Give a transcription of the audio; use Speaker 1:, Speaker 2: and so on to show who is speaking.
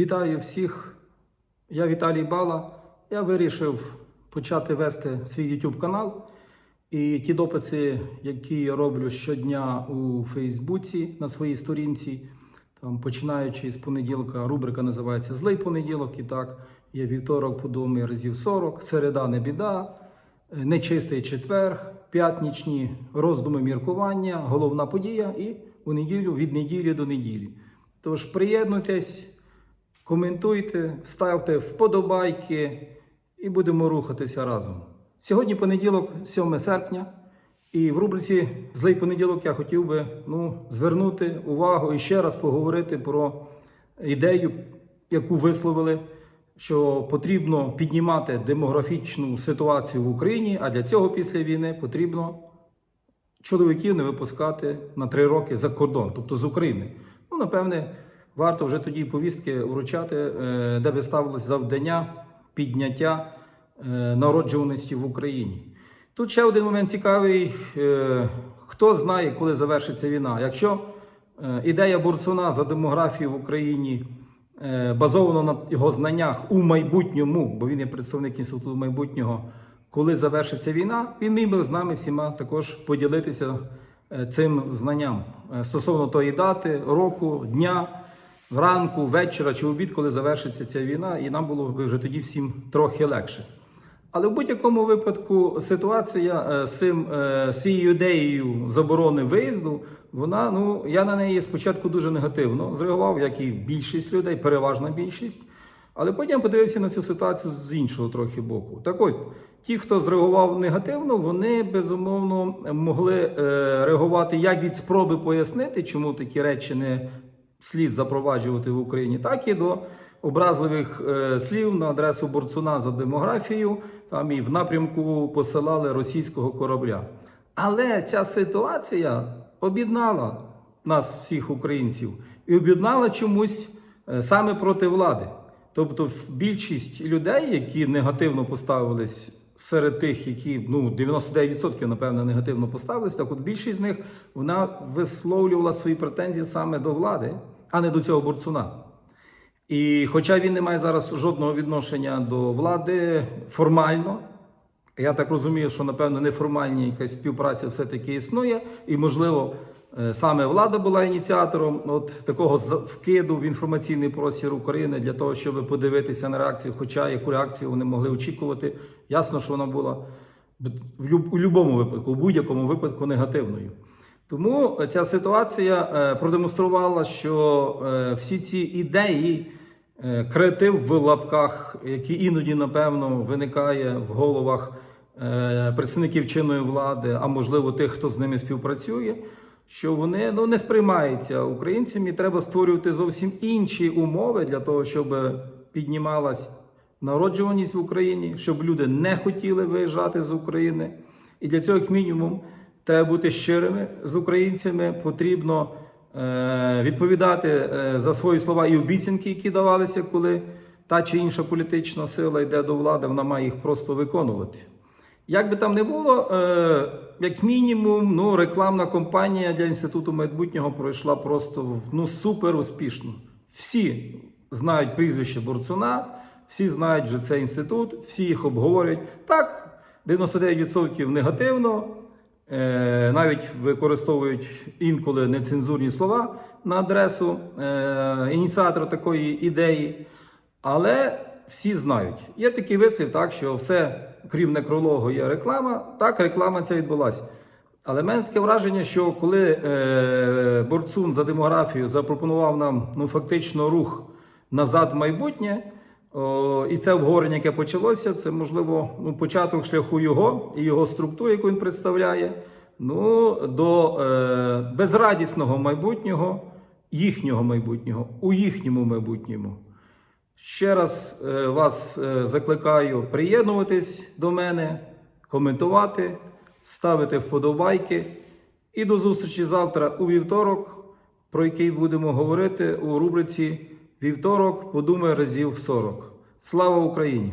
Speaker 1: Вітаю всіх. Я Віталій Бала. Я вирішив почати вести свій YouTube канал. І ті дописи, які я роблю щодня у Фейсбуці на своїй сторінці, там починаючи з понеділка, рубрика називається Злий понеділок. І так, є вівторок, подумай разів 40, середа не біда, нечистий четвер, п'ятнічні роздуми міркування, головна подія і у неділю від неділі до неділі. Тож приєднуйтесь, коментуйте, ставте вподобайки і будемо рухатися разом. Сьогодні понеділок, 7 серпня, і в рубриці Злий понеділок я хотів би ну, звернути увагу і ще раз поговорити про ідею, яку висловили, що потрібно піднімати демографічну ситуацію в Україні, а для цього після війни потрібно чоловіків не випускати на три роки за кордон, тобто з України. Ну, напевне, варто вже тоді повістки вручати, е, де би ставилось завдання підняття е, народжуваності в Україні. Тут ще один момент цікавий: Е, хто знає, коли завершиться війна. Якщо ідея Бурцуна за демографію в Україні базована на його знаннях у майбутньому, бо він є представник інституту майбутнього, коли завершиться війна, він міг би з нами всіма також поділитися цим знанням стосовно тої дати, року, дня, ранку, вечора чи обід, коли завершиться ця війна, і нам було б вже тоді всім трохи легше. Але в будь-якому випадку ситуація е, е, з цією ідеєю заборони виїзду, вона ну я на неї спочатку дуже негативно зреагував, як і більшість людей, переважна більшість. Але потім подивився на цю ситуацію з іншого трохи боку. Так ось, ті, хто зреагував негативно, вони безумовно могли е, реагувати як від спроби пояснити, чому такі речі не слід запроваджувати в Україні, так і до образливих е, слів на адресу борцуна за демографію, там і в напрямку посилали російського корабля. Але ця ситуація об'єднала нас, всіх українців, і об'єднала чомусь е, саме проти влади. Тобто, більшість людей, які негативно поставились серед тих, які ну 99% напевно негативно поставились, так от більшість з них вона висловлювала свої претензії саме до влади, а не до цього борцуна. І хоча він не має зараз жодного відношення до влади формально, я так розумію, що напевно неформальна якась співпраця все-таки існує, і можливо. Е, Саме влада була ініціатором от такого вкиду в інформаційний простір України для того, щоб подивитися на реакцію. Хоча яку реакцію вони могли очікувати, ясно, що вона була в будь-якому випадку, у будь-якому випадку негативною. Тому ця ситуація е, продемонструвала, що е, всі ці ідеї, креатив в лапках, який іноді, напевно, виникає в головах представників чинної влади, а можливо тих, хто з ними співпрацює, що вони ну, не сприймаються українцями. Треба створювати зовсім інші умови для того, щоб піднімалась народжуваність в Україні, щоб люди не хотіли виїжджати з України. І для цього, як мінімум, треба бути щирими з українцями. Потрібно е, відповідати е, за свої слова і обіцянки, які давалися, коли та чи інша політична сила йде до влади, вона має їх просто виконувати. Як би там не було, е, як мінімум, ну, рекламна кампанія для інституту майбутнього пройшла просто ну, супер успішно. Всі знають прізвище Борцуна, всі знають вже цей інститут, всі їх обговорюють. Так, 99% негативно, е, навіть використовують інколи нецензурні слова на адресу е, ініціатора такої ідеї. Але всі знають. Є такий вислів, так, що все, крім некрологу, є реклама. Так, реклама ця відбулася. Але в мене таке враження, що коли е, Борцун за демографію запропонував нам ну, фактично рух назад в майбутнє, о, і це обговорення, яке почалося, це можливо ну, початок шляху його і його структури, яку він представляє, ну, до е, безрадісного майбутнього, їхнього майбутнього, у їхньому майбутньому. Ще раз е, вас е, закликаю приєднуватись до мене, коментувати, ставити вподобайки. І до зустрічі завтра у вівторок, про який будемо говорити у рубриці Вівторок подумай разів 40. Слава Україні!